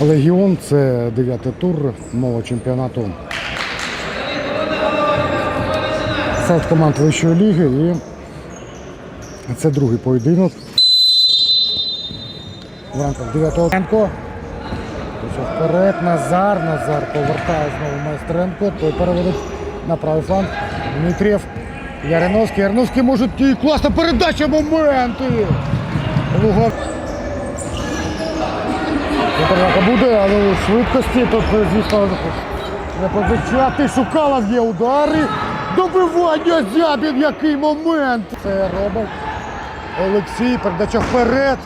Легіон це дев'ятий тур мого чемпіонату серед команд вищої ліги і це другий поєдинок. В рамках 9-го Янко. Вперед, Назар. Назар повертає знову майстренко. Той переводить на правий фланг. Дмитрієв. Яриновський. Яриновський може і класна передача, моменти. Лугов. Контратака буде, але швидкості тут, звісно, не позичати. Шукалов є удари. Добивання Зябін, який момент. Це робить Олексій. Передача вперед.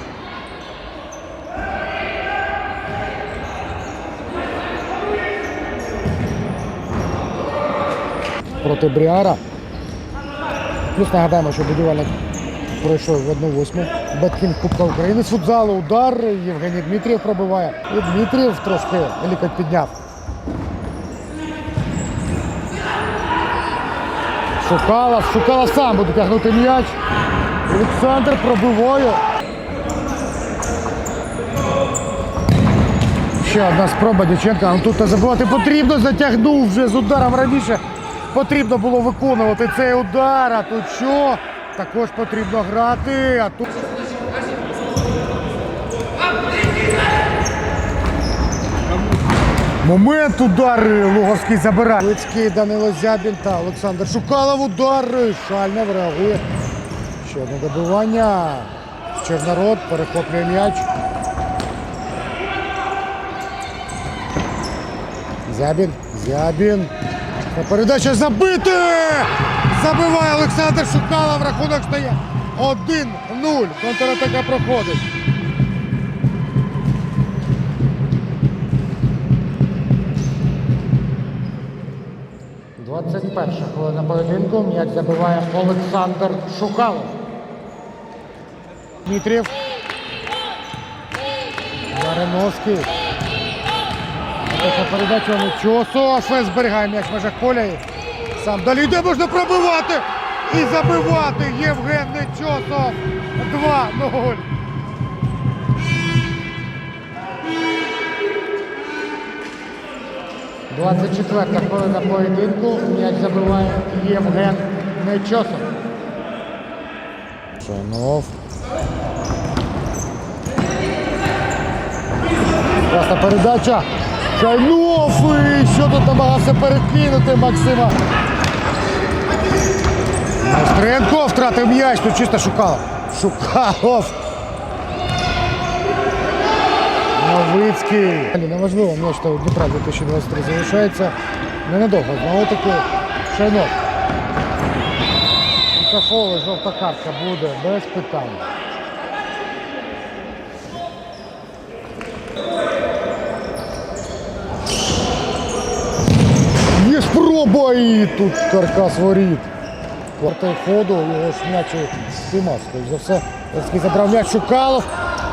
Проти Бріара. Плюс нагадаємо, що будівельник пройшов в 1-8. Беткінг Кубка України футзалу. Удар. Євгеній Дмитрієв пробиває. І Дмитрієв трошки лікоть підняв. Шукалов, Шукалов сам буде тягнути м'яч. Олександр пробиває. Ще одна спроба Дяченка. Ну, Тут не забувати потрібно, затягнув вже з ударом раніше. Потрібно було виконувати цей удар, а тут що? Також потрібно грати, а тут. Момент удар Луговський забирає. Лицький Данило Зябін та Олександр Шукалов удар. Шальнев реагує. Ще одне добивання. Чорнород перехоплює м'яч. Зябін, Зябін. Передача забити! Забиває Олександр Шукалов, рахунок стає 1-0. Контратака проходить. Двадцять перша хвилина поєдинку. М'яч забиває Олександр Шукалов. Дмитрів. Яриновський. Така передача Нечосо. Фес зберігає м'яч в межах поля. Сам далі йде, можна пробивати і забивати Євген Нечосов. 2-0. Двадцять четверта хвилина поєдинку. М'яч забиває Євген Нечосов. Шанов. Класна передача. Шайнов! І що тут намагався перекинути Максима. Майстренко втратив м'яч, тут чисто шукав. Шукалов. Новицький. Неважливо, м'яч у Дніпра 2023 залишається. Ненадовго. Знову таки Шайнов. Кафоли, жовта картка буде без питань. І тут каркас воріт. Квартал ходу, його ж м'яч спіймав, скоріш за все. Левський забрав м'яч Шукалов,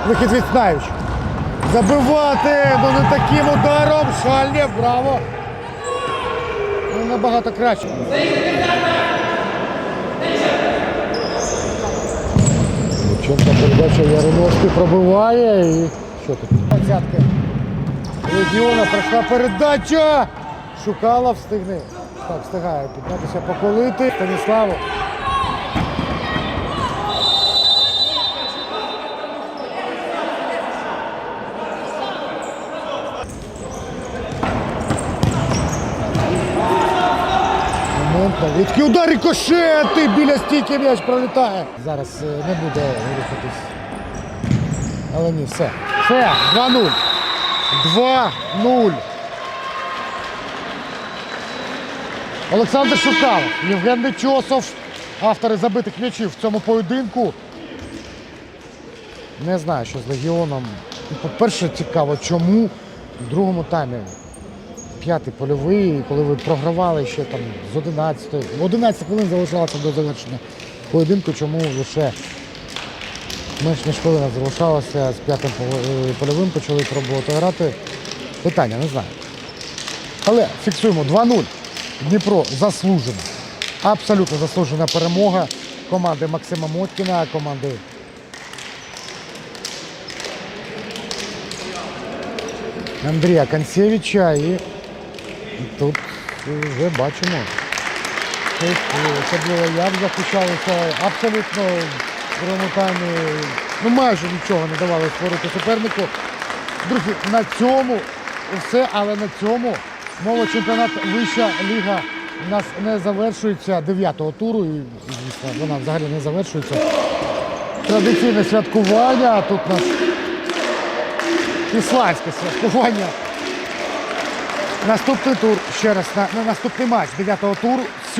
вихід від Снайвич. Забивати, ну не таким ударом. Шальнєв, браво. Ну, набагато краще. Лученко передача Яриновський пробиває і що тут? Двадцятки. Легіона пройшла передача. Шукала, встигне. Так, встигає піднятися поколити. Станіславу. Новицький удар рикошети біля стійки м'яч пролітає. Зараз е, не буде рухатись. Але ні, все. Все, 2-0. 2-0. Олександр Шукалов, Євген Нечосов, автори забитих м'ячів в цьому поєдинку. Не знаю, що з Легіоном. По-перше, цікаво, чому в другому таймі п'ятий польовий, коли ви програвали ще там з 11, 11 хвилин залишалося до завершення поєдинку, чому лише менш ніж хвилина залишалося з п'ятим е, польовим, почали пробувати грати. Питання, не знаю. Але фіксуємо 2-0. Дніпро заслужена. Абсолютно заслужена перемога команди Максима Моткіна, команди Андрія Концевича і тут вже бачимо. Е, особливо як захищалися абсолютно в таймі, ну майже нічого не давали створити супернику. Друзі, на цьому все, але на цьому мова чемпіонат вища ліга у нас не завершується 9-го туру, і звісно, вона взагалі не завершується. Традиційне святкування, тут у нас ісландське святкування. Наступний тур ще раз на, на наступний матч 9-го туру